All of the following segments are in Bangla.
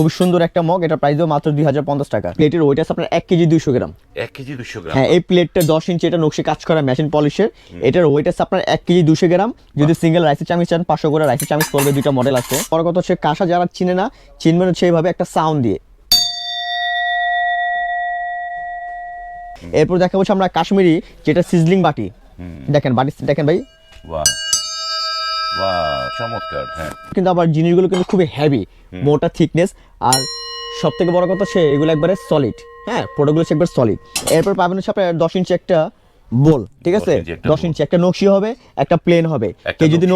খুব সুন্দর একটা মগ এটা প্রাইস মাত্র দুই হাজার পঞ্চাশ টাকা। প্লেটের ওইটা আছে আপনার এক কেজি দুইশো গ্রাম। এক কেজি দুশো গ্রাম। হ্যাঁ এই প্লেটটা দশ ইঞ্চি এটা নকশি কাজ করা মেশিন পলিশের এটার ওয়েট আছে আপনার এক কেজি দুশো গ্রাম। যদি সিঙ্গেল রাইসের চামিচ চান পাঁচশো করে রাইসের চামিচ পড়বে দুইটা মডেল আছে। বড় কথা হচ্ছে কাঁসা যারা চিনে না চিনবেন হচ্ছে এইভাবে একটা সাউন্ড দিয়ে। এরপর দেখা হচ্ছে আমরা কাশ্মীরি যেটা সিজলিং বাটি। দেখেন বাটি দেখেন ভাই। চমৎকার হ্যাঁ। কিন্তু আবার জিনিসগুলো কিন্তু খুবই হেভি মোটা থিকনেস আর সব থেকে বড় কথা হচ্ছে এগুলো একবারে সলিড হ্যাঁ প্রোডাক্টগুলো হচ্ছে একবার সলিড এরপর পাবেন হচ্ছে আপনার দশ ইঞ্চি একটা বোল ঠিক আছে? 10 ইঞ্চি একটা দশ। ইঞ্চি একটা নকশি হবে একটা প্লেন হবে। কেউ যদি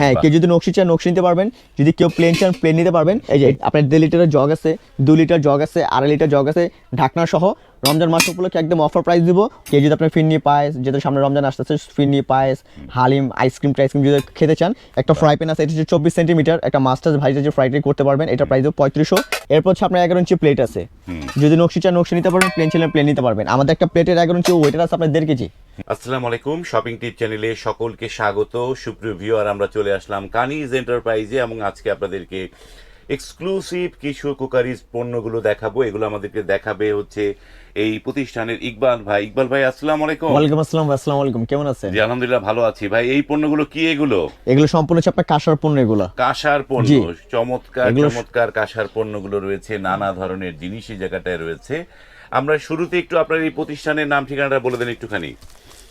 হ্যাঁ। কেউ যদি নকশি চান নকশি নিতে পারবেন। যদি কেউ প্লেন চান প্লেন নিতে পারবেন। এই যে আপনার দেড় লিটারের জগ আছে দু লিটার জগ আছে আড়াই লিটার জগ আছে ঢাকনা সহ রমজান মাস উপলক্ষে একদম অফার প্রাইস দিব। কে যদি আপনার ফিরনি পায়েস যেহেতু সামনে রমজান আসতেছে ফিরনি পায়েস হালিম আইসক্রিম টাইসক্রিম যদি খেতে চান একটা ফ্রাই প্যান আছে এটা হচ্ছে চব্বিশ সেন্টিমিটার একটা মাস্টার্স ভাইজে যে ফ্রাই করতে পারবেন এটা প্রাইস দেবো পঁয়ত্রিশশো। এরপর হচ্ছে আপনার এগারো ইঞ্চি প্লেট আছে। যদি নকশি চান নকশি নিতে পারবেন প্লেন ছিলেন প্লেন নিতে পারবেন। আমাদের একটা প্লেটের এগারো ইঞ্চি ওয়েটার আছে আপনার দেড় কেজি। আসসালামু আলাইকুম শপিং টিপ চ্যানেলে সকলকে স্বাগত। সুপ্রিয় ভিউয়ার আমরা চলে আসলাম কানিজ এন্টারপ্রাইজে এবং আজকে আপনাদেরকে এক্সক্লুসিভ কিছু কুকারিজ পণ্যগুলো দেখাবো এগুলো আমাদেরকে দেখাবে হচ্ছে এই প্রতিষ্ঠানের ইকবাল ভাই। ইকবাল ভাই আসসালামু আলাইকুম। ওয়ালাইকুম আসসালাম আসসালামু আলাইকুম কেমন আছেন? জি আলহামদুলিল্লাহ ভালো আছি। ভাই এই পণ্যগুলো কি এগুলো? এগুলো সম্পূর্ণ হচ্ছে আপনার কাঁসার পণ্য এগুলো। কাঁসার পণ্য চমৎকার চমৎকার কাঁসার পণ্যগুলো রয়েছে নানা ধরনের জিনিস এই জায়গাটায় রয়েছে। আমরা শুরুতে একটু আপনার এই প্রতিষ্ঠানের নাম ঠিকানাটা বলে দেন একটুখানি।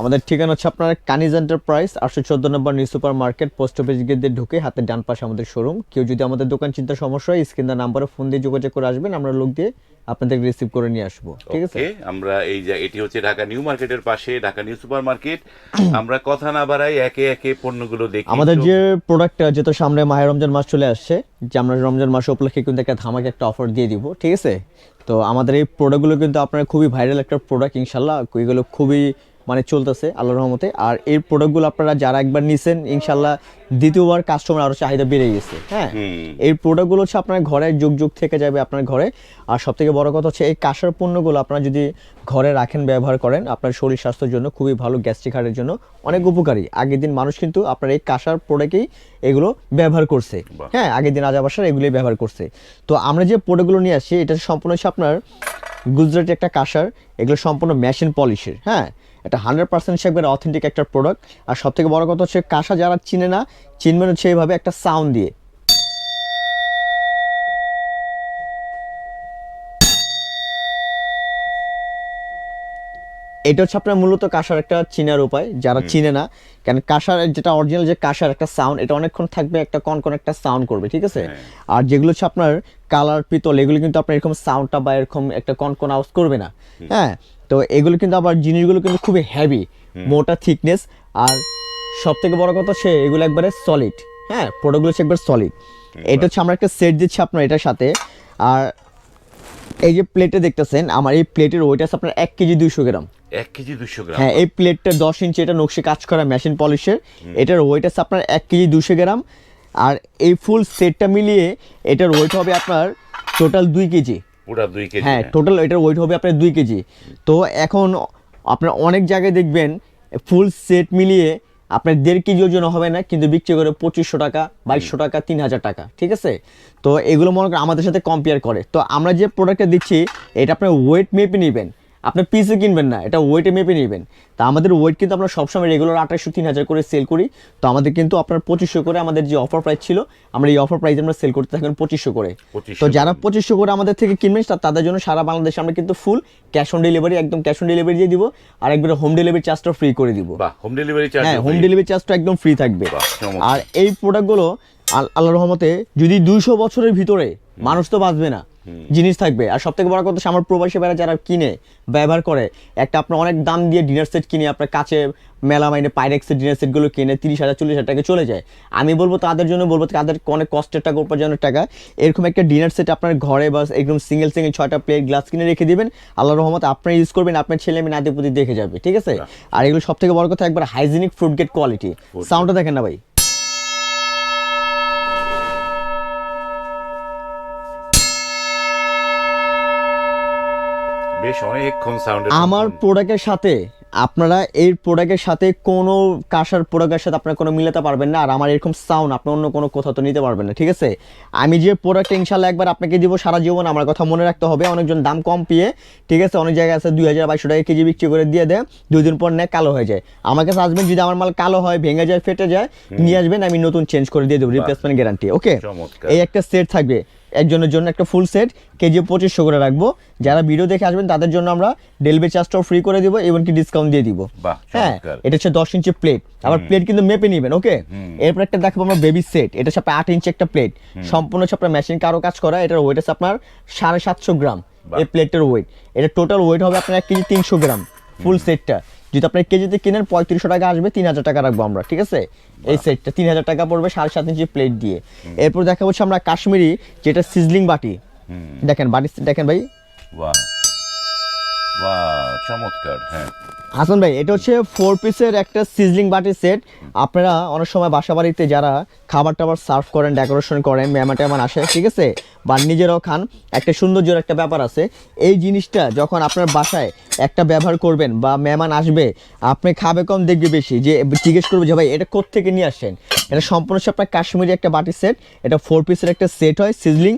আমাদের ঠিকানা হচ্ছে আপনার কানিজ এন্টারপ্রাইজ আটশো চোদ্দ নম্বর new super market post office gate দিয়ে ঢুকে হাতের ডান পাশে আমাদের শোরুম। কেউ যদি আমাদের দোকান চিন্তা সমস্যা হয় স্ক্রিন নাম্বারে ফোন দিয়ে যোগাযোগ করে আসবেন আমরা লোক দিয়ে আপনাদের রিসিভ করে নিয়ে আসব। ঠিক আছে? আমরা এই যে এটি হচ্ছে ঢাকা নিউ মার্কেটের পাশে ঢাকা নিউ সুপার মার্কেট আমরা কথা না বাড়াই একে একে পণ্যগুলো দেখি। আমাদের যে প্রোডাক্টটা যেটা সামনে মাহে রমজান মাস চলে আসছে। যে আমরা রমজান মাস উপলক্ষে কিন্তু একটা ধামাকে একটা অফার দিয়ে দিব ঠিক আছে? তো আমাদের এই প্রোডাক্টগুলো কিন্তু আপনার খুবই ভাইরাল একটা প্রোডাক্ট ইনশাল্লাহ এগুলো খুবই মানে চলতেছে আল্লাহ রহমতে। আর এই প্রোডাক্টগুলো আপনারা যারা একবার নিছেন ইনশাল্লাহ দ্বিতীয়বার কাস্টমার আরও চাহিদা বেড়ে গেছে হ্যাঁ। এই প্রোডাক্টগুলো হচ্ছে আপনার ঘরে যুগ যুগ থেকে যাবে আপনার ঘরে। আর সব থেকে বড় কথা হচ্ছে এই কাঁসার পণ্যগুলো আপনারা যদি ঘরে রাখেন ব্যবহার করেন আপনার শরীর স্বাস্থ্যের জন্য খুবই ভালো গ্যাস্ট্রিক হার্টের জন্য অনেক উপকারী। আগের দিন মানুষ কিন্তু আপনার এই কাঁসার প্রোডাক্টেই এগুলো ব্যবহার করছে হ্যাঁ? আগের দিন রাজা বাসার এগুলোই ব্যবহার করছে। তো আমরা যে প্রোডাক্টগুলো নিয়ে আসছি এটা সম্পূর্ণ হচ্ছে আপনার গুজরাটি একটা কাঁসার এগুলো সম্পূর্ণ মেশিন পলিশের হ্যাঁ? এটা হান্ড্রেড পার্সেন্ট একবার অথেন্টিক একটা প্রোডাক্ট আর সব থেকে বড় কথা হচ্ছে কাঁসা যারা চিনে না চিনবেন হচ্ছে এইভাবে একটা সাউন্ড দিয়ে। এটা হচ্ছে আপনার মূলত কাঁসার একটা চিনার উপায়। যারা চিনে না কেন কাঁসার যেটা অরিজিনাল যে কাঁসার একটা সাউন্ড এটা অনেকক্ষণ থাকবে একটা কনকন একটা সাউন্ড করবে ঠিক আছে? আর যেগুলো হচ্ছে আপনার কালার পিতল এগুলো কিন্তু আপনার এরকম সাউন্ডটা বা এরকম একটা কনকন আওয়াজ করবে না। হ্যাঁ? তো এগুলো কিন্তু আবার জিনিসগুলো কিন্তু খুবই হেভি মোটা থিকনেস আর সব থেকে বড় কথা সে এগুলো একবারে সলিড হ্যাঁ? প্রোডাক্টগুলো হচ্ছে একবার সলিড এটা হচ্ছে আমরা একটা সেট দিচ্ছি আপনার এটার সাথে আর এই যে প্লেটে দেখতেছেন আমার এই প্লেটের ওইটা আছে আপনার এক কেজি দুইশো গ্রাম। এক কেজি দুশো গ্রাম। হ্যাঁ এই প্লেটটা দশ ইঞ্চি এটা নকশি কাজ করা মেশিন পলিশের এটার ওয়েট আছে আপনার এক কেজি দুশো গ্রাম। আর এই ফুল সেটটা মিলিয়ে এটার ওয়েট হবে আপনার টোটাল দুই কেজি। পুরা দুই কেজি হ্যাঁ হ্যাঁ। টোটাল এটার ওয়েট হবে আপনার দুই কেজি। তো এখন আপনার অনেক জায়গায় দেখবেন ফুল সেট মিলিয়ে আপনার দেড় কেজি ওজন হবে না কিন্তু বিক্রি করে পঁচিশশো টাকা বাইশশো টাকা তিন হাজার টাকা ঠিক আছে? তো এগুলো মনে করেন আমাদের সাথে কম্পেয়ার করে। তো আমরা যে প্রোডাক্টটা দিচ্ছি এটা আপনার ওয়েট মেপে নেবেন। আপনি পিসে কিনবেন না এটা ওয়েটে মেপে নেবেন। তা আমাদের ওয়েট কিন্তু আমরা সবসময় রেগুলার আঠাশশো তিন হাজার করে সেল করি। তো আমাদের কিন্তু আপনার পঁচিশশো করে আমাদের যে অফার প্রাইস ছিল আমরা এই অফার প্রাইস আমরা সেল করতে থাকেন পঁচিশশো করে। তো যারা পঁচিশশো করে আমাদের থেকে কিনবেন তাদের জন্য সারা বাংলাদেশে আমরা কিন্তু ফুল ক্যাশ অন ডেলিভারি একদম ক্যাশ অন ডেলিভারি দিয়ে দিব। আর একবারে হোম ডেলিভারি চার্জটা ফ্রি করে দিব। হোম ডেলিভারি চার্জ হ্যাঁ হোম ডেলিভারি চার্জটা একদম ফ্রি থাকবে। আর এই প্রোডাক্টগুলো আল- আল্লাহর রহমতে যদি দুইশো বছরের ভিতরে মানুষ তো বাঁচবে না। জিনিস থাকবে। আর সব থেকে বড় কথা আমার প্রবাসী বেড়া যারা কিনে ব্যবহার করে একটা আপনার অনেক দাম দিয়ে ডিনার সেট কিনে আপনার কাছে মেলা মাইনে পাইরেক্সের ডিনার সেটগুলো কিনে তিরিশ হাজার চল্লিশ হাজার টাকা চলে যায়। আমি বলব তাদের জন্য বলব তাদের অনেক কষ্টের টাকা উপার্জনের টাকা এরকম একটা ডিনার সেট আপনার ঘরে বা একদম সিঙ্গেল সিঙ্গেল ছয়টা প্লেট গ্লাস কিনে রেখে দিবেন। আল্লাহ রহমত আপনি ইউজ করবেন আপনার ছেলে মেয়ে নাতিপুতি দেখে যাবে ঠিক আছে? আর এগুলো সব থেকে বড় কথা একবার হাইজিনিক ফ্রুট গেট কোয়ালিটি সাউন্ডটা দেখেন না ভাই। বেশ অনেকক্ষণ সাউন্ড আমার প্রোডাক্টের সাথে আপনারা এই প্রোডাক্টের সাথে কোনো কাঁসার প্রোডাক্টের সাথে আপনারা কোনো মিলাতে পারবেন না আর আমার এরকম সাউন্ড আপনি অন্য কোনো কোথাও তো নিতে পারবেন না ঠিক আছে? আমি যে প্রোডাক্ট ইনশাল্লাহ একবার আপনাকে দিব সারা জীবন আমার কথা মনে রাখতে হবে অনেকজন দাম কম পেয়ে ঠিক আছে অনেক জায়গায় আছে দুই হাজার বাইশশো টাকা কেজি বিক্রি করে দিয়ে দেয় দুই দিন পর নেয় কালো হয়ে যায়। আমার কাছে আসবেন যদি আমার মাল কালো হয় ভেঙে যায় ফেটে যায় নিয়ে আসবেন আমি নতুন চেঞ্জ করে দিয়ে দেবো রিপ্লেসমেন্ট গ্যারান্টি ওকে এই একটা সেট থাকবে। একজনের জন্য একটা ফুল সেট কেজি পঁচিশশো করে রাখব। যারা ভিডিও দেখে আসবেন তাদের জন্য আমরা ডেলিভারি চার্জটাও ফ্রি করে দিব এবং কি ডিসকাউন্ট দিয়ে দিব। হ্যাঁ এটা হচ্ছে দশ ইঞ্চি প্লেট আবার প্লেট কিন্তু মেপে নেবেন ওকে এরপর একটা দেখাবো আমরা বেবি সেট এটা হচ্ছে আট ইঞ্চি একটা প্লেট সম্পূর্ণ হচ্ছে আপনার মেশিন কারও কাজ করা এটার ওয়েট আছে আপনার সাড়ে সাতশো গ্রাম। এই প্লেটের ওয়েট এটা টোটাল ওয়েট হবে আপনার এক কেজি তিনশো গ্রাম ফুল সেটটা যদি আপনার কেজিতে কেনেন পঁয়ত্রিশশো টাকা আসবে তিন হাজার টাকা রাখব আমরা ঠিক আছে? এই সেটটা তিন হাজার টাকা পড়বে সাড়ে সাত ইঞ্চি প্লেট দিয়ে। এরপর দেখা হচ্ছে আমরা কাশ্মীরি যেটা সিজলিং বাটি। দেখেন বাটি দেখেন ভাই। বাহ। বাহ চমৎকার হ্যাঁ। হাসান ভাই এটা হচ্ছে ফোর পিসের একটা সিজলিং বাটি সেট আপনারা অনেক সময় বাসা বাড়িতে যারা খাবার টাবার সার্ভ করেন ডেকোরেশন করেন মেহমান টেমান আসে ঠিক আছে? বা নিজেরাও খান একটা সৌন্দর্যের একটা ব্যাপার আছে। এই জিনিসটা যখন আপনার বাসায় একটা ব্যবহার করবেন বা মেহমান আসবে আপনি খাবে কম দেখবে বেশি যে জিজ্ঞেস করবে যে ভাই এটা কোত্থেকে নিয়ে আসেন এটা সম্পূর্ণ হচ্ছে আপনার কাশ্মীরি একটা বাটি সেট এটা ফোর পিসের একটা সেট হয় সিজলিং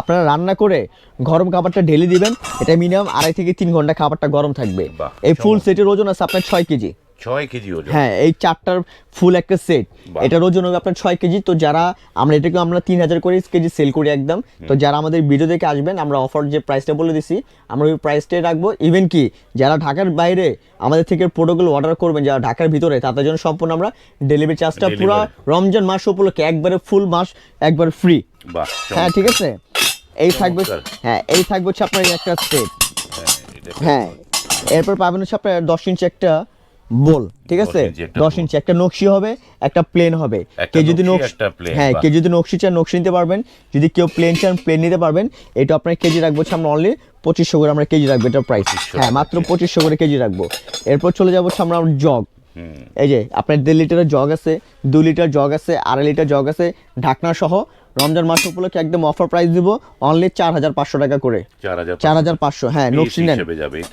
আপনারা রান্না করে গরম খাবারটা ঢেলে দিবেন। এটা মিনিমাম আড়াই থেকে তিন ঘণ্টা খাবারটা গরম থাকবে। এই ফুল। সেটের ওজন আছে আপনার ছয় কেজি। ছয় কেজি ওজন? হ্যাঁ এই চারটার ফুল একটা সেট। এটার ওজন হবে আপনার ছয় কেজি। তো যারা আমরা এটাকে আমরা তিন হাজার করে কেজি সেল করি একদম। তো যারা আমাদের ভিডিও দেখে আসবেন আমরা অফার যে প্রাইসটা বলে দিছি আমরা ওই প্রাইসটাই রাখব। ইভেন কি যারা ঢাকার বাইরে আমাদের থেকে প্রোডাক্টগুলো অর্ডার করবেন যারা ঢাকার ভিতরে তাদের জন্য সম্পূর্ণ আমরা ডেলিভারি চার্জটা পুরো রমজান মাস উপলক্ষে একবারে ফুল মাস একবার ফ্রি হ্যাঁ ঠিক আছে? এই থাকবে হ্যাঁ এই থাকবে হচ্ছে আপনার একটা সেট হ্যাঁ এরপর পাবেন হচ্ছে আপনার দশ ইঞ্চি একটা বোল ঠিক আছে? 10 ইঞ্চি একটা দশ। ইঞ্চি একটা নকশি হবে একটা প্লেন হবে। কে যদি হ্যাঁ কে যদি নকশি চান নকশি নিতে পারবেন। যদি কেউ প্লেন চান প্লেন নিতে পারবেন। এটা আপনার কেজি রাখব হচ্ছে আমরা অনলি পঁচিশশো করে আমরা কেজি রাখব এটার প্রাইস হ্যাঁ মাত্র। পঁচিশশো করে কেজি রাখব। এরপর চলে যাব হচ্ছে আমরা জগ হুম, এই যে আপনার দেড় লিটারের জগ আছে দু লিটার জগ আছে আড়াই লিটার জগ আছে ঢাকনা সহ রমজান মাস উপলক্ষে একদম অফার প্রাইস দিব অনলি চার হাজার পাঁচশো টাকা করে। চার হাজার পাঁচশো। হ্যাঁ নকশি নেন?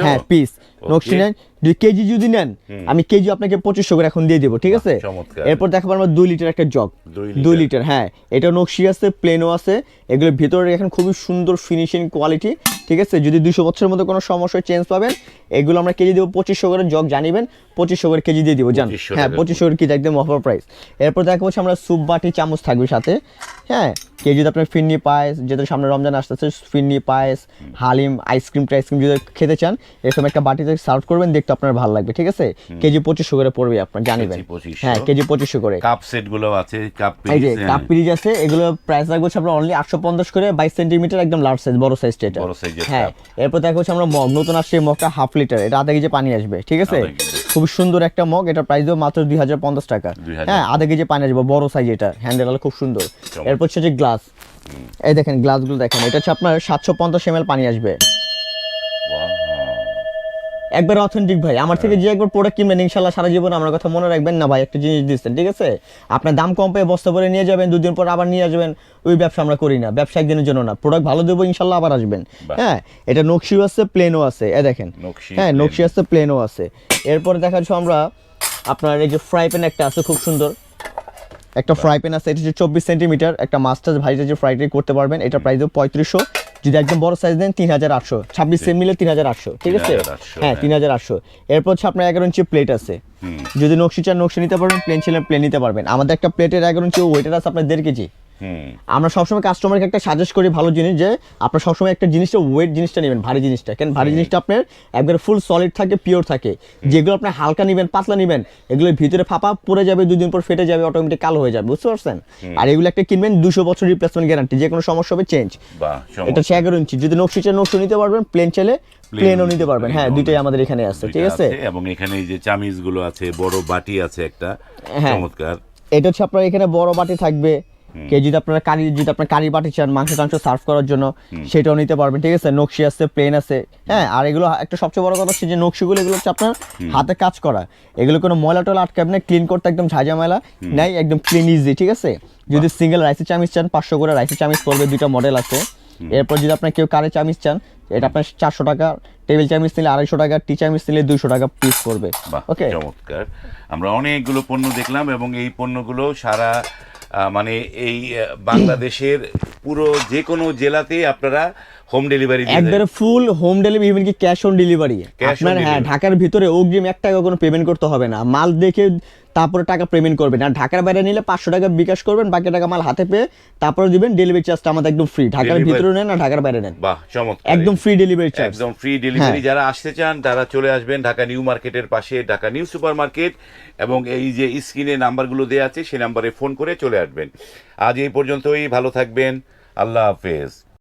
হ্যাঁ পিস নকশি নেন। যদি কেজি যদি নেন আমি কেজি আপনাকে পঁচিশশো করে এখন দিয়ে দেবো ঠিক আছে? এরপর দেখাবো আমরা দুই লিটার একটা জগ দুই দুই লিটার। হ্যাঁ এটা নকশি আছে প্লেনও আছে। এগুলোর ভিতরে এখন খুবই সুন্দর ফিনিশিং কোয়ালিটি ঠিক আছে? যদি দুশো বছরের মধ্যে কোনো সমস্যা চেঞ্জ পাবেন। এগুলো আমরা কেজি দেবো পঁচিশশো করে জগ জানিবেন। পঁচিশশো করে কেজি দিয়ে দিব জান। হ্যাঁ। পঁচিশশো করে কেজি একদম অফার প্রাইস এরপর দেখা হচ্ছে আমরা স্যুপ বাটি চামচ থাকবে সাথে। হ্যাঁ কেউ যদি আপনার ফিন্নি পায়েস যেহেতু সামনে রমজান আসতেছে ফিন্নি পায়েস হালিম আইসক্রিম টাইসক্রিম যদি খেতে চান এরকম একটা বাটিতে সার্ভ করবেন দেখতে আপনার ভালো লাগবে ঠিক আছে? কেজি পঁচিশশো করে পড়বে আপনার জানিবেন। হ্যাঁ কেজি পঁচিশশো করে। কাপ সেটগুলো আছে কাপ এই যে হ্যাঁ। কাপ পিরিজ আছে এগুলো প্রাইস রাখব হচ্ছে আপনার অনলি আটশো পঞ্চাশ করে বাইশ সেন্টিমিটার একদম লার্জ সাইজ বড় সাইজটা এটা। হ্যাঁ এরপর দেখা হচ্ছে আমরা মগ নতুন আসছে মগটা হাফ লিটার এটা আধা কেজি পানি আসবে ঠিক আছে? খুব সুন্দর একটা মগ এটা প্রাইস দেবো মাত্র দুই হাজার পঞ্চাশ টাকা। হ্যাঁ আধা কেজি পানি আসবে বড় সাইজ এটা হ্যান্ডেল খুব সুন্দর। এরপর হচ্ছে যে গ্লাস এই দেখেন গ্লাসগুলো দেখেন এটা হচ্ছে আপনার সাতশো পঞ্চাশ এম পানি আসবে। একবার অথেন্টিক ভাই আমার থেকে যে একবার প্রোডাক্ট কিনবেন ইনশাল্লাহ সারা জীবন আমার কথা মনে রাখবেন। না ভাই একটা জিনিস দিচ্ছেন ঠিক আছে? আপনার দাম কম পেয়ে বস্তা করে নিয়ে যাবেন দুদিন পর আবার নিয়ে আসবেন ওই ব্যবসা আমরা করি না। ব্যবসা একদিনের জন্য না প্রোডাক্ট ভালো দেবো ইনশাল্লাহ আবার আসবেন। হ্যাঁ এটা নকশিও আছে প্লেনও আছে এ দেখেন। নকশি, হ্যাঁ। নকশি আছে প্লেনও আছে। এরপর দেখাচ্ছ আমরা আপনার এই যে ফ্রাই প্যান একটা আছে খুব সুন্দর। একটা ফ্রাই প্যান আছে এটা হচ্ছে চব্বিশ সেন্টিমিটার একটা মাস্টার ভাইজে যে ফ্রাই করতে পারবেন। এটা প্রাইস পঁয়ত্রিশশো। যদি একদম বড় সাইজ দেন তিন হাজার আটশো। ছাব্বিশ সেম মিলে তিন হাজার আটশো ঠিক আছে? হ্যাঁ হ্যাঁ। তিন হাজার আটশো। এরপর হচ্ছে আপনার এগারো ইঞ্চি প্লেট আছে। যদি নকশি চান নকশি নিতে পারবেন প্লেন ছিলেন প্লেন নিতে পারবেন। আমাদের একটা প্লেটের এগারো ইঞ্চি ওয়েটার আছে আপনার দেড় কেজি। আমরা সবসময় কাস্টমারকে একটা সাজেস্ট করি ভালো জিনিস যে আপনার সবসময় একটা জিনিসটা ওয়েট জিনিসটা নেবেন ভারী জিনিসটা। কেন? ভারী জিনিসটা আপনার একবারে ফুল সলিড থাকে পিওর থাকে। যেগুলো আপনি হালকা নেবেন পাতলা নেবেন এগুলোর ভিতরে ফাঁপা পড়ে যাবে দুদিন পর ফেটে যাবে অটোমেটিক কালো হয়ে যাবে বুঝতে পারছেন? আর এগুলো একটা কিনবেন দুশো বছর রিপ্লেসমেন্ট গ্যারান্টি যে কোনো সমস্যা হবে চেঞ্জ এটা হচ্ছে এগারো ইঞ্চি যদি নকশি চান নকশি নিতে পারবেন প্লেন চাইলে প্লেনও নিতে পারবেন। হ্যাঁ দুইটাই আমাদের এখানে আছে ঠিক আছে? এবং এখানে এই যে চামিজগুলো আছে বড় বাটি আছে একটা। হ্যাঁ। চমৎকার। এটা হচ্ছে আপনার এখানে বড় বাটি থাকবে কে যদি আপনারা কারি যদি আপনার কারি বাটি চান মাংস টাংস সার্ভ করার জন্য সেটাও নিতে পারবেন ঠিক আছে? নকশি আছে প্লেন আছে হ্যাঁ? আর এগুলো একটা সবচেয়ে বড় কথা হচ্ছে যে নকশিগুলো এগুলো হচ্ছে আপনার হাতে কাজ করা। এগুলো কোনো ময়লা টলা আটকাবে না ক্লিন করতে একদম ঝাঁঝা ময়লা নাই একদম ক্লিন ইজি ঠিক আছে? যদি সিঙ্গেল রাইসের চামিচ চান পাঁচশো করে রাইসের চামিচ পড়বে দুইটা মডেল আছে। এরপর যদি আপনার কেউ কারে চামিচ চান এটা আপনার চারশো টাকা টেবিল চামিচ নিলে আড়াইশো টাকা টি চামিচ নিলে দুইশো টাকা পিস করবে ওকে চমৎকার। আমরা অনেকগুলো পণ্য দেখলাম এবং এই পণ্যগুলো সারা মানে এই বাংলাদেশের পুরো যে কোনো জেলাতে আপনারা হোম ডেলিভারি একবারে ফুল হোম ডেলিভারি ইভেন কি ক্যাশ অন ডেলিভারি আপনার হ্যাঁ ঢাকার ভিতরে অগ্রিম এক টাকা কোনো পেমেন্ট করতে হবে না। মাল দেখে তারপরে টাকা পেমেন্ট করবেন। আর ঢাকার বাইরে নিলে পাঁচশো টাকা বিকাশ করবেন বাকি টাকা মাল হাতে পেয়ে তারপরে দিবেন ডেলিভারি চার্জটা আমাদের একদম ফ্রি ঢাকার ভিতরে নেন না ঢাকার বাইরে নেন। বাহ চমৎকার। একদম ফ্রি ডেলিভারি চার্জ একদম ফ্রি ডেলিভারি হ্যাঁ। যারা আসতে চান তারা চলে আসবেন ঢাকা নিউ মার্কেটের পাশে ঢাকা নিউ সুপার মার্কেট এবং এই যে স্ক্রিনে নাম্বারগুলো দেওয়া আছে সেই নাম্বারে ফোন করে চলে আসবেন। আজ এই পর্যন্তই ভালো থাকবেন আল্লাহ হাফেজ।